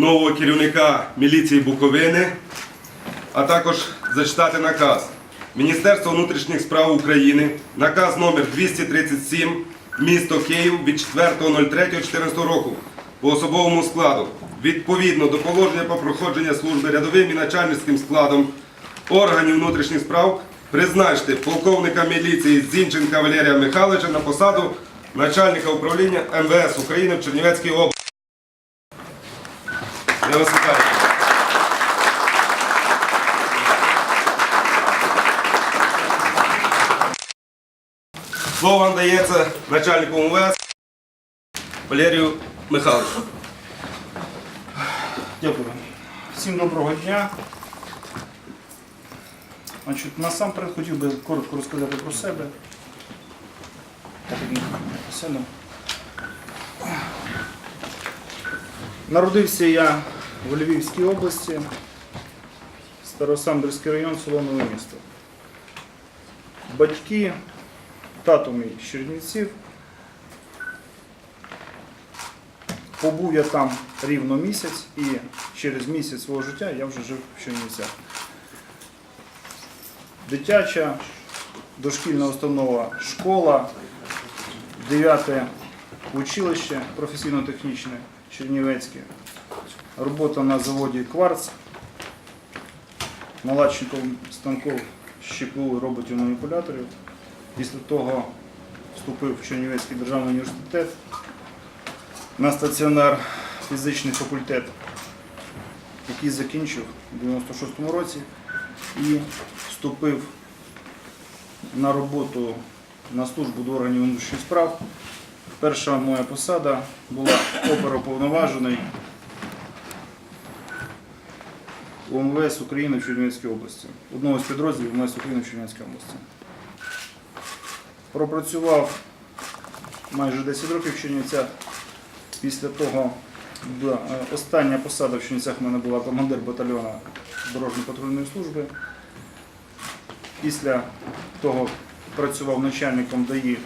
нового керівника міліції Буковини, а також зачитати наказ. Міністерство внутрішніх справ України, наказ номер 237, місто Київ від 4.03.14 року по особовому складу. Відповідно до положення про проходження служби рядовим і начальницьким складом органів внутрішніх справ призначте полковника міліції Зінченка Валерія Михайловича на посаду начальника управління МВС України в Чернівецькій області. Я вас вітаю. Слово надається начальнику МВС Валерію Михайловичу. Дякую. Всім доброго дня. Значить, насамперед хотів би коротко розказати про себе. Народився я в Львівській області, Старосамбірський район, село Нове місто. Батьки, тато мій з Чернівців. Побув я там рівно місяць і через місяць свого життя я вже жив в Чернівцях. Дитяча, дошкільна установа, школа, 9 училище професійно-технічне Чернівецьке, робота на заводі Кварц, наладчиком станків щеплу роботів маніпуляторів. Після того вступив в Чернівецький державний університет на стаціонар фізичний факультет, який закінчив у 96-му році і вступив на роботу на службу до органів внутрішніх справ. Перша моя посада була оперуповноважений у МВС України в Чернівецькій області, одного з підрозділів МВС України в Чернівецькій області. Пропрацював майже 10 років в Чернівцях. Після того е, остання посада в Чернівцях в мене була командир батальйону дорожньо-патрульної служби. Після того працював начальником ДАІ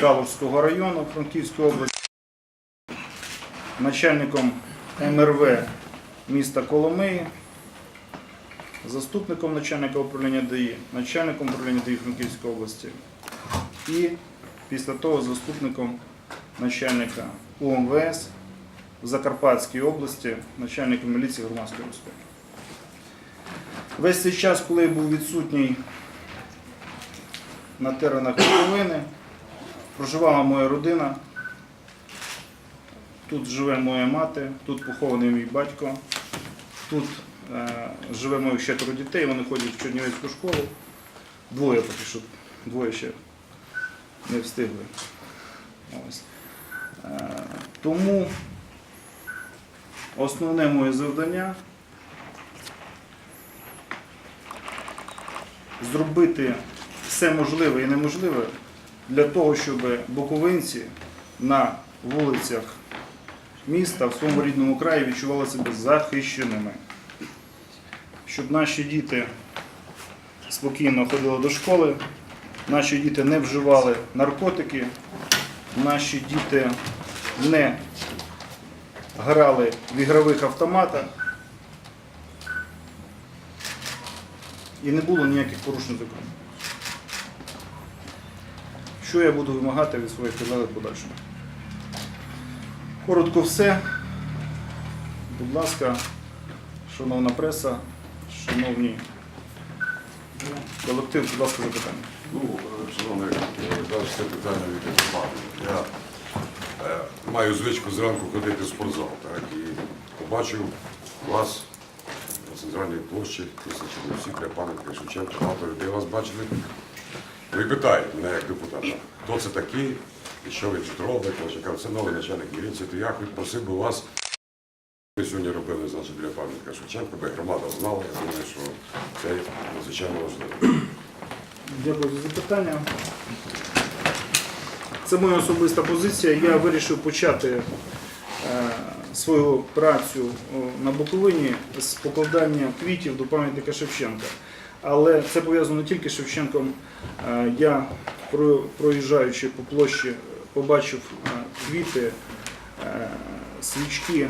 Калужського району Франківської області, начальником МРВ міста Коломиї, заступником начальника управління ДАІ, начальником управління ДАІ Франківської області і після того заступником начальника УМВС в Закарпатській області, начальником міліції громадської безпеки. Весь цей час, коли я був відсутній на теренах Буковини, проживала моя родина. Тут живе моя мати, тут похований мій батько, тут е, живе моїх четверо дітей, вони ходять в Чернівецьку школу. Двоє поки що, двоє ще не встигли. Ось. Е, Тому основне моє завдання зробити все можливе і неможливе для того, щоб буковинці на вулицях міста в своєму рідному краї відчували себе захищеними. Щоб наші діти спокійно ходили до школи, наші діти не вживали наркотики, наші діти не грали в ігрових автоматах і не було ніяких порушень закону. Що я буду вимагати від своїх підлеглих в подальшому? Коротко все. Будь ласка, шановна преса, шановні колектив, будь ласка, запитання. Ну, шановний, далі це питання від. Я е, маю звичку зранку ходити в спортзал, так, і побачив вас на центральній площі, тисячі всі для пам'ятки Шевченка, багато людей вас бачили. Ви питаєте мене як депутата, хто це такий що ви тут робите? Я кажу, це новий начальник міліції, то я хоч просив би вас. Ви сьогодні робили значить, для пам'ятника Шевченка, би громада знала, я думаю, що це надзвичайно важливо. Дякую за запитання. Це моя особиста позиція. Я вирішив почати е, свою працю на Буковині з покладання квітів до пам'ятника Шевченка. Але це пов'язано не тільки з Шевченком. Е, Я, проїжджаючи по площі, побачив е, квіти е, свічки,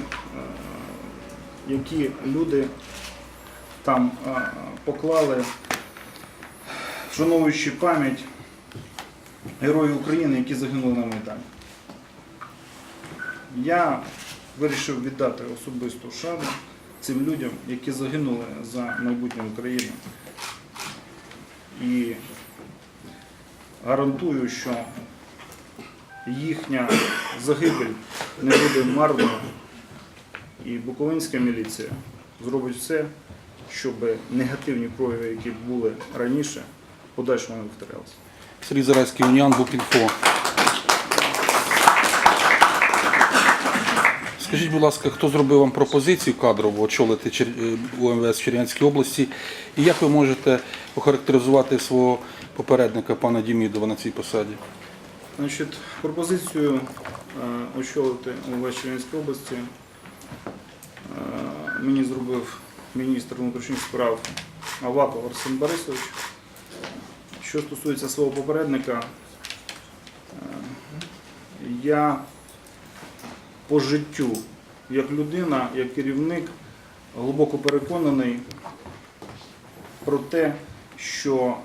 які люди там поклали, вшановуючи пам'ять героїв України, які загинули на Майдані. Я вирішив віддати особисту шану цим людям, які загинули за майбутнє України. І гарантую, що їхня загибель не буде марною. І Буковинська міліція зробить все, щоб негативні прояви, які були раніше, подальшому не повторялися. Сергій Зарайський, Уніан, Букінфо. Скажіть, будь ласка, хто зробив вам пропозицію кадрово очолити е, УМВС в Чернівській області? І як ви можете охарактеризувати свого попередника пана Дімідова на цій посаді? Значить, пропозицію е, очолити ОВС Чернівської області е, мені зробив міністр внутрішніх справ Аваков Арсен Борисович. Що стосується свого попередника, я по життю, як людина, як керівник, глибоко переконаний про те, що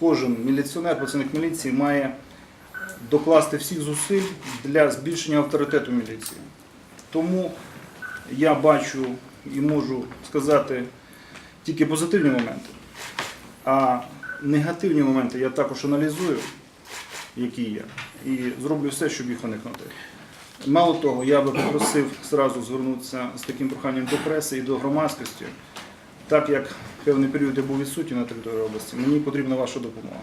кожен міліціонер, працівник міліції має докласти всіх зусиль для збільшення авторитету міліції. Тому я бачу і можу сказати тільки позитивні моменти, а негативні моменти я також аналізую, які є, і зроблю все, щоб їх уникнути. Мало того, я би попросив зразу звернутися з таким проханням до преси і до громадськості. Так як певний період я був відсутній на території області, мені потрібна ваша допомога.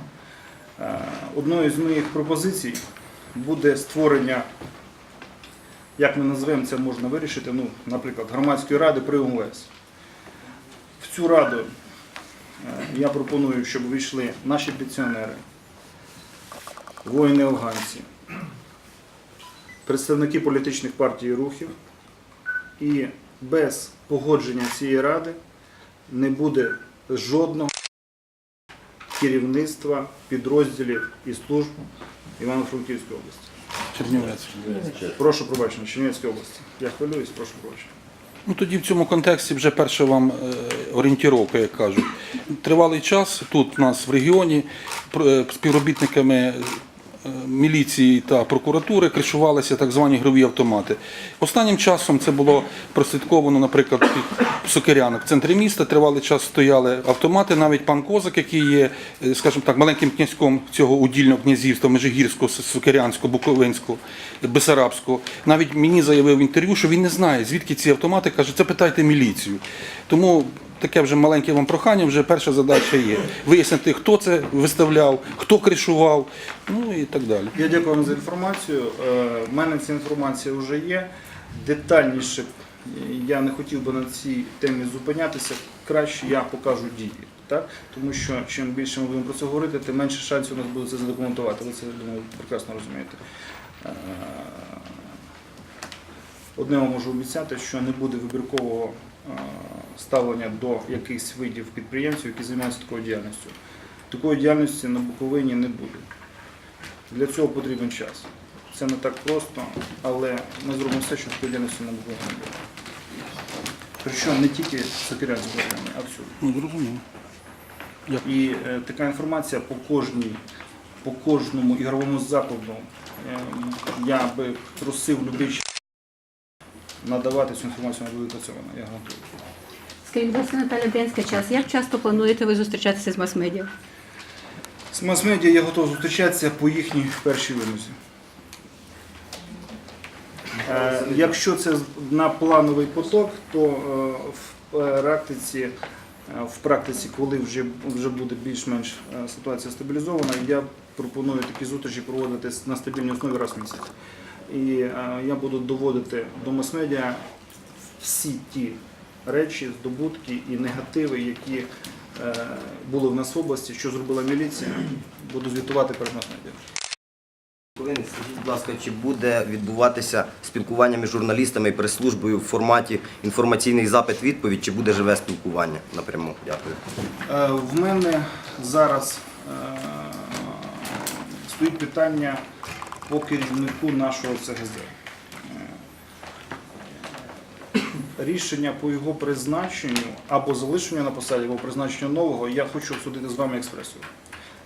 Е, Одною з моїх пропозицій буде створення, як ми назвемо це можна вирішити, ну, наприклад, громадської ради при УМВС. В цю раду е, я пропоную, щоб вийшли наші пенсіонери, воїни-афганці, представники політичних партій і рухів, і без погодження цієї ради не буде жодного керівництва підрозділів і служб Івано-Франківської області. Чернівець. Прошу пробачення, Чернівецької області. Я хвилююсь, прошу пробачення. Ну тоді в цьому контексті вже перша вам е, орієнтіровка, як кажуть. Тривалий час тут у нас в регіоні е, співробітниками міліції та прокуратури кришувалися так звані ігрові автомати. Останнім часом це було прослідковано, наприклад, під Сокирянок в центрі міста. Тривалий час стояли автомати. Навіть пан Козак, який є, е, скажімо так, маленьким князьком цього удільного князівства Межигірського, Сокирянського, Буковинського, Бесарабського, навіть мені заявив в інтерв'ю, що він не знає, звідки ці автомати. Каже, це питайте міліцію. Тому таке вже маленьке вам прохання, вже перша задача є. Вияснити, хто це виставляв, хто кришував, ну і так далі. Я дякую вам за інформацію. Е, В мене ця інформація вже є. Детальніше е, я не хотів би на цій темі зупинятися. Краще я покажу дії. Так? Тому що чим більше ми будемо про це говорити, тим менше шансів у нас буде це задокументувати. Ви це думаю, прекрасно розумієте. Е, Одне вам можу обіцяти, що не буде вибіркового е, ставлення до якихось видів підприємців, які займаються такою діяльністю. Такої діяльності на Буковині не буде. Для цього потрібен час. Це не так просто, але ми зробимо все, щоб такої діяльності на Буковині не було. Причому не тільки Сокирянської районі, а всюди. Ну, зрозуміло. І е, така інформація по кожній, по кожному ігровому закладу е, я би просив любич надавати цю інформацію на відпрацьовано, я гарантую. Скажіть, будь ласка, Наталя Денська, час. Як часто плануєте ви зустрічатися з мас-медіа? З мас-медіа я готовий зустрічатися по їхній першій вимозі. Е, Якщо це на плановий поток, то е, в практиці, е, в практиці, коли вже, вже буде більш-менш е, ситуація стабілізована, я пропоную такі зустрічі проводити на стабільній основі раз в місяць. І е, я буду доводити до мас-медіа всі ті речі, здобутки і негативи, які е, були в нас в області, що зробила міліція, буду звітувати перед мас-медіа. Скажіть, будь ласка, чи буде відбуватися спілкування між журналістами і прес-службою в форматі інформаційний запит-відповідь, чи буде живе спілкування напряму? Дякую. Е, В мене зараз стоїть питання по керівнику нашого ЦГЗ. Рішення по його призначенню або залишенню на посаді, або призначенню нового я хочу обсудити з вами експресою.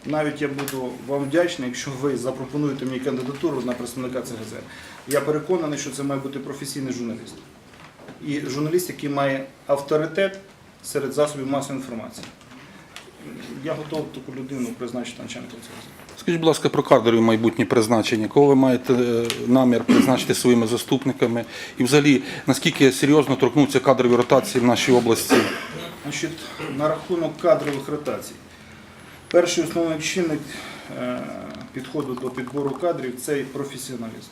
Навіть я буду вам вдячний, якщо ви запропонуєте мені кандидатуру на представника ЦГЗ. Я переконаний, що це має бути професійний журналіст. І журналіст, який має авторитет серед засобів масової інформації. Я готовий таку людину призначити начальником ЦГЗ. Скажіть, будь ласка, про кадрові майбутні призначення. Кого ви маєте е, намір призначити своїми заступниками? І взагалі, наскільки серйозно торкнуться кадрові ротації в нашій області? Значить, на рахунок кадрових ротацій. Перший основний чинник е, підходу до підбору кадрів це професіоналізм.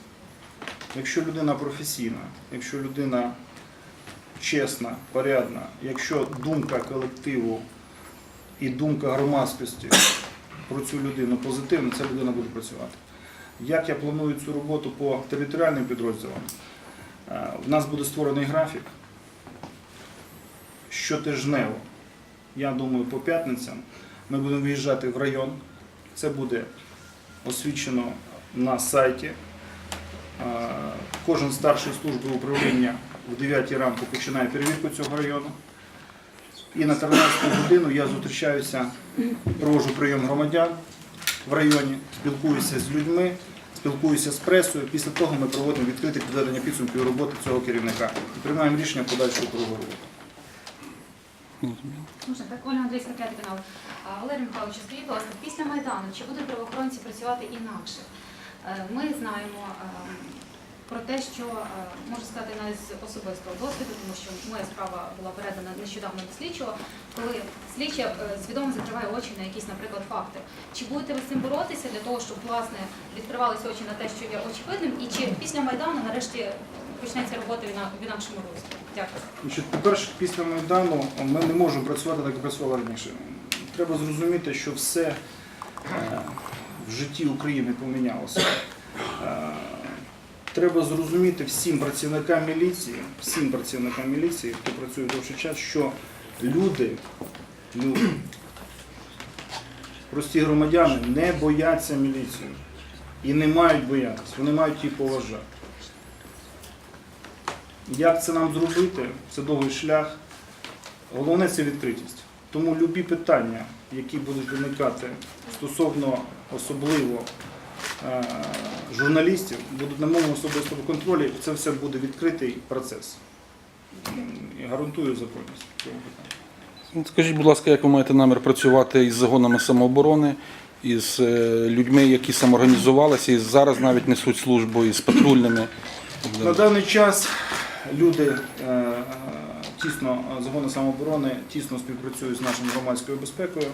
Якщо людина професійна, якщо людина чесна, порядна, якщо думка колективу і думка громадськості про цю людину позитивна, ця людина буде працювати. Як я планую цю роботу по територіальним підрозділам? Е, В нас буде створений графік щотижнево. Я думаю, по п'ятницям ми будемо виїжджати в район. Це буде освічено на сайті. Е, Кожен старший служби управління в 9 ранку починає перевірку цього району. І на 13 годину я зустрічаюся, проводжу прийом громадян в районі, спілкуюся з людьми, спілкуюся з пресою. Після того ми проводимо відкрите підведення підсумків роботи цього керівника і приймаємо рішення подальшого кругу роботи. Можна так, Ольга Андрійська, п'ятий канал. Валерій Михайлович, скажіть, будь ласка, після Майдану чи будуть правоохоронці працювати інакше? Е, Ми знаємо е, про те, що е, можу сказати навіть з особистого досвіду, тому що моя справа була передана нещодавно до слідчого, коли слідча е, свідомо закриває очі на якісь, наприклад, факти. Чи будете ви з цим боротися для того, щоб власне відкривалися очі на те, що є очевидним, і чи після Майдану нарешті почнеться робота в іна- в інакшому руслі? Дякую. По-перше, після Майдану ми не можемо працювати так, як працювали раніше. Треба зрозуміти, що все е, в житті України помінялося. Треба зрозуміти всім працівникам міліції, всім працівникам міліції, хто працює довший час, що люди, люди, прості громадяни не бояться міліцію і не мають боятися, вони мають її поважати. Як це нам зробити? Це довгий шлях. Головне це відкритість. Тому любі питання, які будуть виникати стосовно особливо е, журналістів, будуть на моєму особистому контролі. Це все буде відкритий процес. І гарантую законність цього питання. Скажіть, будь ласка, як ви маєте намір працювати із загонами самооборони, із е, людьми, які самоорганізувалися і зараз навіть несуть службу, із патрульними? На даний час люди е, тісно загони самооборони тісно співпрацюють з нашою громадською безпекою.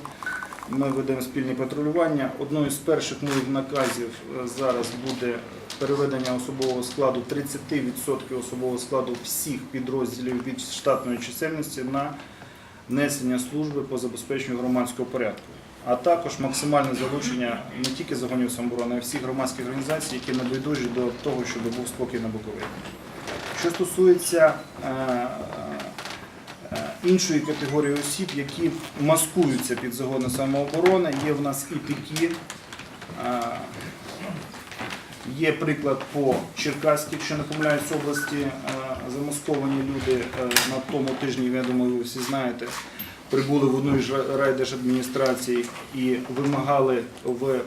Ми ведемо спільні патрулювання. Одною з перших моїх наказів е, зараз буде переведення особового складу 30% особового складу всіх підрозділів від штатної чисельності на несення служби по забезпеченню громадського порядку. А також максимальне залучення не тільки загонів самооборони, а й всіх громадських організацій, які небайдужі до того, щоб був спокій на Буковині. Що стосується е, іншої категорії осіб, які маскуються під загони самооборони, є в нас і такі. Є приклад по Черкаській, якщо не помиляюсь, області замасковані люди е, на тому тижні, я думаю, ви всі знаєте, прибули в одну із райдержадміністрацій і вимагали в е,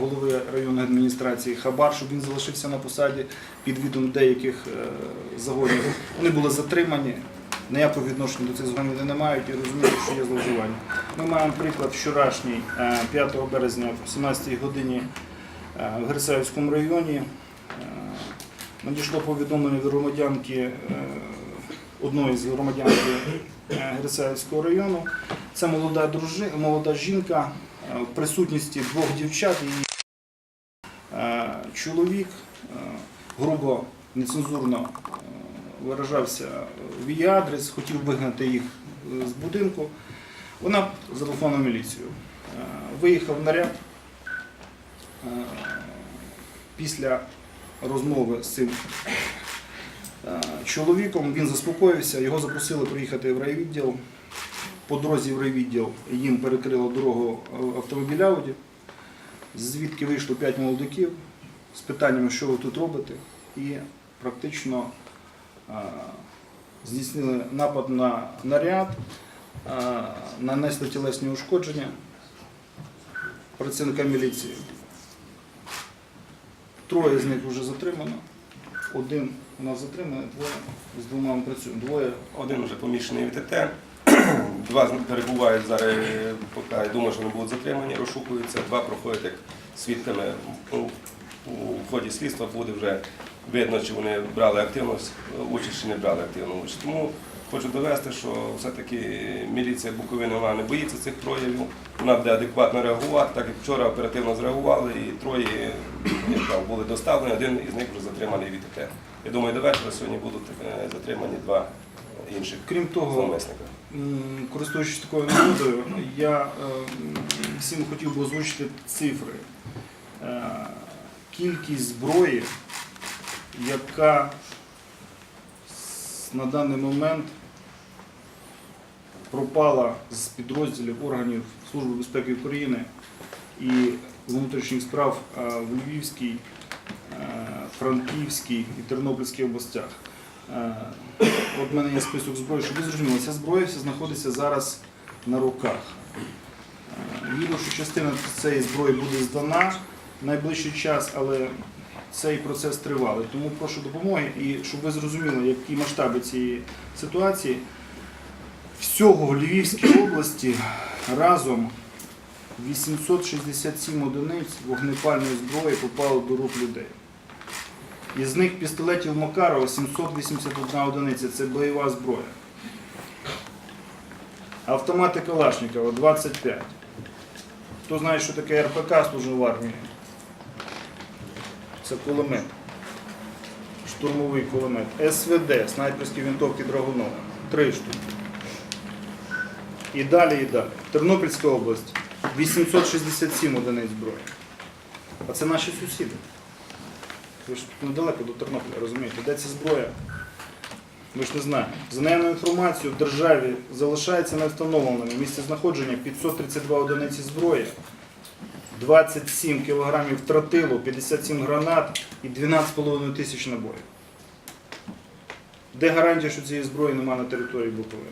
голови районної адміністрації хабар, щоб він залишився на посаді під відом деяких е, загонів. Вони були затримані. Ніякого відношення до цих загонів не мають і розуміють, що є зловживання. Ми маємо приклад вчорашній, е, 5 березня в 17 годині е, в Герсаївському районі. Е, Надійшло повідомлення від громадянки е, одної з громадянки е, Герсаївського району. Це молода дружина, молода жінка е, в присутності двох дівчат. Її е, чоловік е, грубо, нецензурно е, виражався в її адрес, хотів вигнати їх е, з будинку. Вона зателефонувала міліцію. Е, Виїхав наряд. Е, Після розмови з цим чоловіком він заспокоївся, його запросили приїхати в райвідділ. По дорозі в райвідділ їм перекрило дорогу автомобіль Ауді, звідки вийшло п'ять молодиків з питаннями, що ви тут робите, і практично здійснили напад на наряд, нанесли тілесні ушкодження працівника міліції. Троє з них вже затримано. Один у нас затриманий, двоє з двома ми працюємо. Двоє Один вже поміщений в ІТТ, два перебувають зараз, поки я думаю, що вони будуть затримані, розшукуються, два проходять як свідками. У, у ході слідства буде вже видно, чи вони брали активну участь, чи не брали активну участь. Тому хочу довести, що все-таки міліція Буковини вона не боїться цих проявів, вона буде адекватно реагувати, так як вчора оперативно зреагували, і троє як були доставлені, один із них вже затриманий в ІТТ. Я думаю, до вечора сьогодні будуть е, затримані два інших Крім того, зловмисника. Користуючись такою нагодою, я е, всім хотів би озвучити цифри. Е, Кількість зброї, яка на даний момент пропала з підрозділів органів Служби безпеки України і внутрішніх справ в Львівській, Франківській і Тернопільській областях. От в мене є список зброї, щоб ви зрозуміли, ця зброя вся знаходиться зараз на руках. Вірю, що частина цієї зброї буде здана в найближчий час, але цей процес тривалий. Тому прошу допомоги і щоб ви зрозуміли, які масштаби цієї ситуації. Всього в Львівській області разом 867 одиниць вогнепальної зброї попало до рук людей. Із них пістолетів Макарова 781 одиниця це бойова зброя. Автомати Калашникова 25. Хто знає, що таке РПК служив в армії? Це кулемет. Штурмовий кулемет. СВД, снайперські винтовки Драгунова. Три штуки. І далі, і далі. Тернопільська область 867 одиниць зброї. А це наші сусіди. Ви ж недалеко до Тернополя, розумієте, де ця зброя? Ми ж не знаємо. За наявною інформацією, в державі залишається невстановленими місце знаходження 532 одиниці зброї, 27 кілограмів тротилу, 57 гранат і 12,5 тисяч набоїв. Де гарантія, що цієї зброї немає на території Буковини?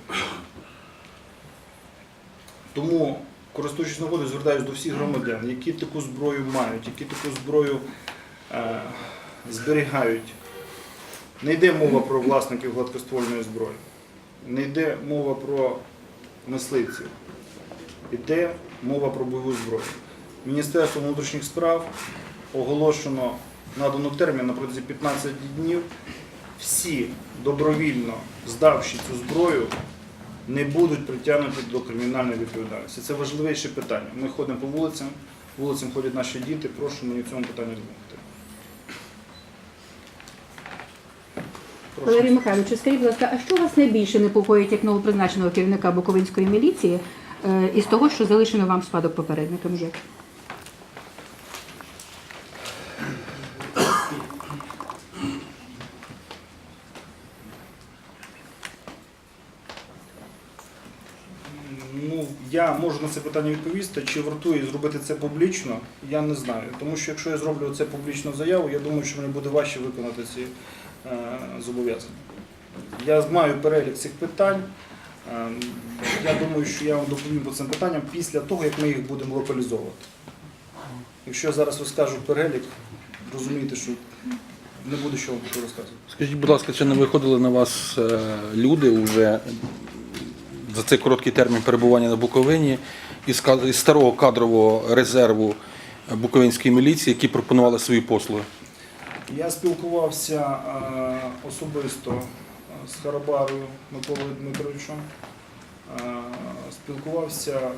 Тому, користуючись нагодою, звертаюся до всіх громадян, які таку зброю мають, які таку зброю е, зберігають. Не йде мова про власників гладкоствольної зброї, не йде мова про мисливців, йде мова про бойову зброю. Міністерство внутрішніх справ оголошено надано термін на протязі 15 днів. Всі добровільно здавши цю зброю, не будуть притягнуті до кримінальної відповідальності. Це важливіше питання. Ми ходимо по вулицям, вулицям ходять наші діти. Прошу мені в цьому питанні допомогти. Валерій Михайлович, скажіть, будь ласка, а що вас найбільше непокоїть як новопризначеного керівника Буковинської міліції е, із того, що залишено вам спадок попередникам? Як? Ну, я можу на це питання відповісти. Чи вартує зробити це публічно, я не знаю. Тому що якщо я зроблю це публічну заяву, я думаю, що мені буде важче виконати ці е, зобов'язання. Я маю перелік цих питань. Е, я думаю, що я вам доповім по цим питанням після того, як ми їх будемо локалізовувати. Якщо я зараз розкажу перелік, розумієте, що не буду що вам розказувати. Скажіть, будь ласка, чи не виходили на вас е, люди вже за цей короткий термін перебування на Буковині із старого кадрового резерву Буковинської міліції, які пропонували свої послуги? Я спілкувався е, особисто е, з Харабарою Миколою Дмитровичем, е, спілкувався е,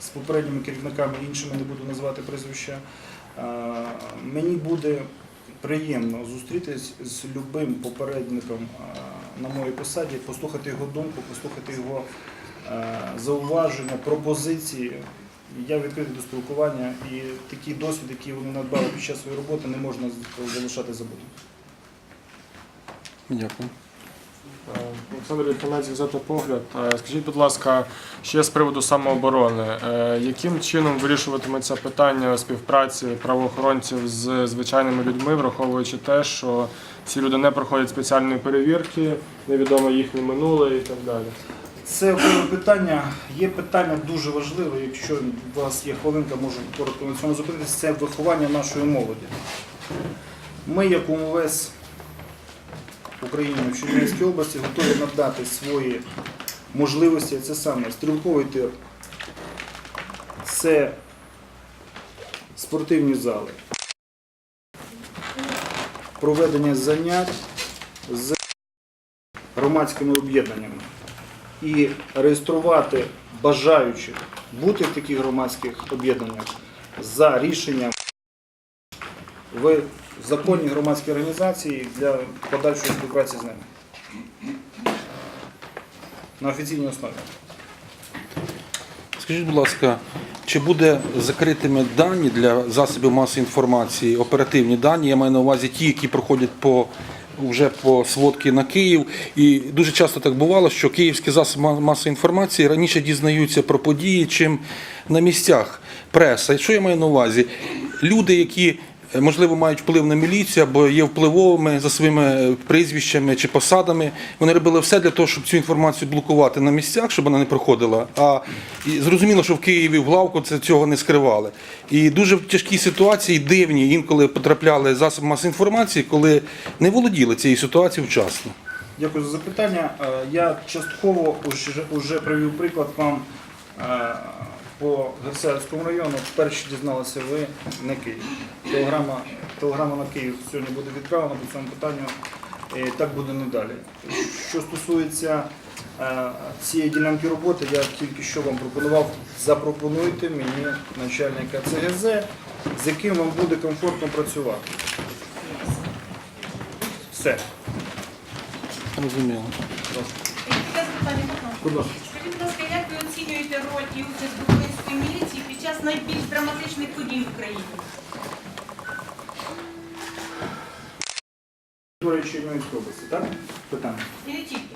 з попередніми керівниками, іншими не буду називати прізвища. Мені буде приємно зустрітись з любим попередником на моїй посаді, послухати його думку, послухати його е, зауваження, пропозиції. Я відкритий до спілкування і такий досвід, який вони надбали під час своєї роботи, не можна залишати забутим. Дякую. Е, Олександр Віконець, газета погляд. Е, Скажіть, будь ласка, ще з приводу самооборони. Яким чином вирішуватиметься питання співпраці правоохоронців з звичайними людьми, враховуючи те, що ці люди не проходять спеціальної перевірки, невідомо їхнє минуле і так далі. Це питання. Є питання дуже важливе, якщо у вас є хвилинка, можу коротко на цьому зупинитися, це виховання нашої молоді. Ми, як УМВС України в Чернігівській області, готові надати свої можливості. Це саме стрілковий тир, це спортивні зали, проведення занять з громадськими об'єднаннями і реєструвати бажаючих бути в таких громадських об'єднаннях за рішенням в законній громадській організації для подальшої співпраці з ними на офіційній основі. Скажіть, будь ласка, чи буде закритими дані для засобів масової інформації, оперативні дані? Я маю на увазі ті, які проходять по вже по сводки на Київ. І дуже часто так бувало, що київські засоби ма- масової інформації раніше дізнаються про події, чим на місцях преса. І що я маю на увазі? Люди, які можливо мають вплив на міліцію або є впливовими за своїми е, прізвищами чи посадами. Вони робили все для того, щоб цю інформацію блокувати на місцях, щоб вона не проходила. А зрозуміло, що в Києві в главку це цього не скривали. І дуже в тяжкій ситуації, дивні, інколи потрапляли засоби масової інформації, коли не володіли цією ситуацією вчасно. Дякую за запитання. Е, Я частково уже, уже привів приклад вам е, по Герцаївському району. Перші дізналися ви не Київ. Телеграма, телеграма на Київ сьогодні буде відправлена по цьому питанню. І так буде не далі. Що стосується е, цієї ділянки роботи, я тільки що вам пропонував, запропонуйте мені начальника ЦГЗ, з яким вам буде комфортно працювати. Все. Розуміло. Будь ласка. Оцінюєте роль і участь Буковинської міліції під час найбільш драматичних подій в Україні? Територія Чернігівської області, так? Питання. І не тільки.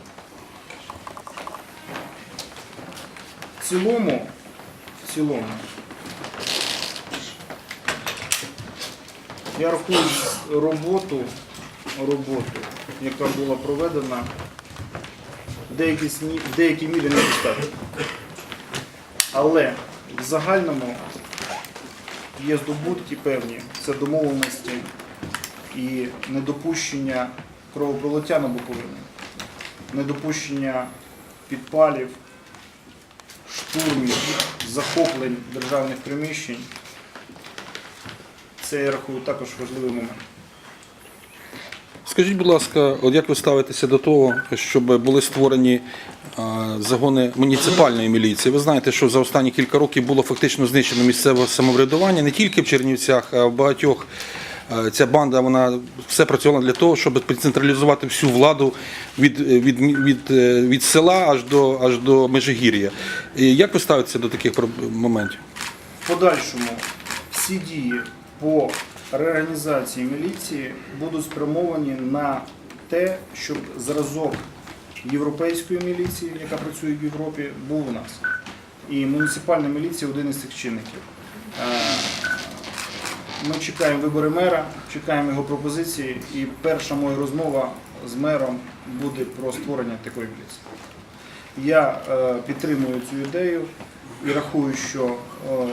В цілому, в цілому, я рахую роботу, роботу, яка була проведена, в деякій, в деякій мірі недостатньо. Але в загальному є здобутки певні, це домовленості і недопущення кровопролиття на Буковині, недопущення підпалів, штурмів, захоплень державних приміщень. Це я рахую також важливий момент. Скажіть, будь ласка, от як ви ставитеся до того, щоб були створені загони муніципальної міліції? Ви знаєте, що за останні кілька років було фактично знищено місцеве самоврядування не тільки в Чернівцях, а в багатьох. Ця банда вона все працювала для того, щоб підцентралізувати всю владу від, від, від, е, від села аж до, аж до Межигір'я. Як ви ставитеся до таких моментів? В подальшому всі дії по реорганізації міліції будуть спрямовані на те, щоб зразок європейської міліції, яка працює в Європі, був у нас. І муніципальна міліція один із цих чинників. Е, Ми чекаємо вибори мера, чекаємо його пропозиції, і перша моя розмова з мером буде про створення такої міліції. Я е, підтримую цю ідею і рахую, що е,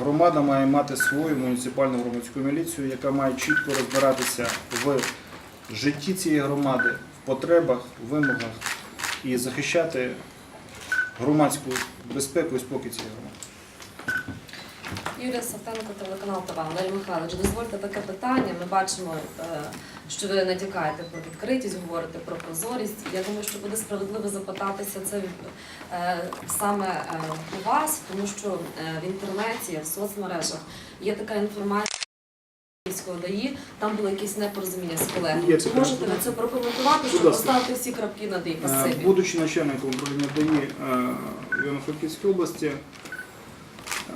громада має мати свою муніципальну громадську міліцію, яка має чітко розбиратися в житті цієї громади, потребах, вимогах і захищати громадську безпеку і спокій цієї громади. Юлія Савтенко, телеканал ТВ. Валерій Михайлович, дозвольте таке питання. Ми бачимо, е, що ви натякаєте про відкритість, говорите про прозорість. Я думаю, що буде справедливо запитатися це е, саме е, у вас, тому що в інтернеті, в соцмережах є така інформація. Київського ДАІ, там було якесь непорозуміння з колегами. Така можете ви це прокоментувати, щоб ласка. поставити всі крапки над «і»? Е, Спасибі. Будучи начальником управління ДАІ е, в Івано-Франківській області, е,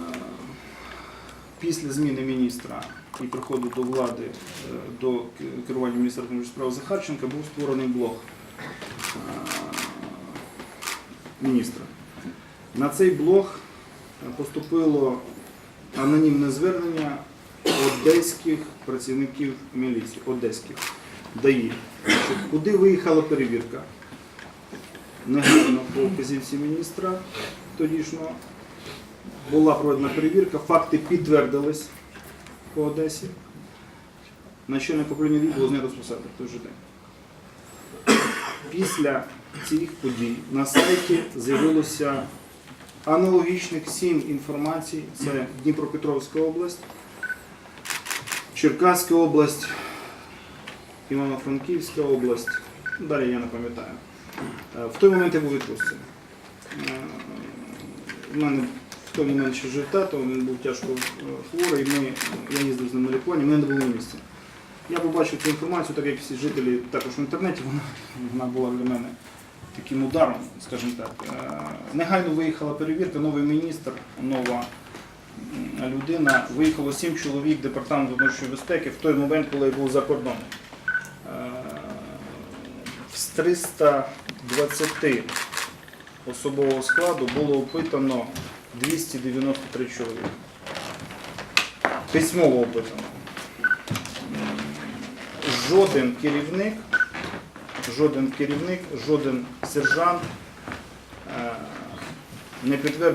після зміни міністра і приходу до влади е, до керування Міністерства внутрішніх справ Захарченка був створений блок е, міністра. На цей блок поступило анонімне звернення одеських працівників міліції. Одеських. що куди виїхала перевірка. Негайно по вказівці міністра тодішнього була проведена перевірка, факти підтвердились по Одесі. Начальник управління знято з посади в той же день. Після цих подій на сайті з'явилося аналогічних сім інформацій. Це Дніпропетровська область, Черкаська область, Івано-Франківська область. Далі я не пам'ятаю. Е, В той момент я був відпустці. Е, У мене в той момент ще жив тато, він був тяжко е, хворий, ми, я їздив з ним на лікування, мене не було на місці. Я побачив цю інформацію, так як всі жителі також в інтернеті, вона, вона була для мене таким ударом, скажімо так. Е, Негайно виїхала перевірка, новий міністр, нова людина. Виїхало сім чоловік департаменту внутрішньої безпеки в той момент, коли я був за кордоном. Е, З 320 особового складу було опитано 293 чоловіка. Письмово опитано. Жоден керівник, жоден керівник, жоден сержант е, не підтвердив.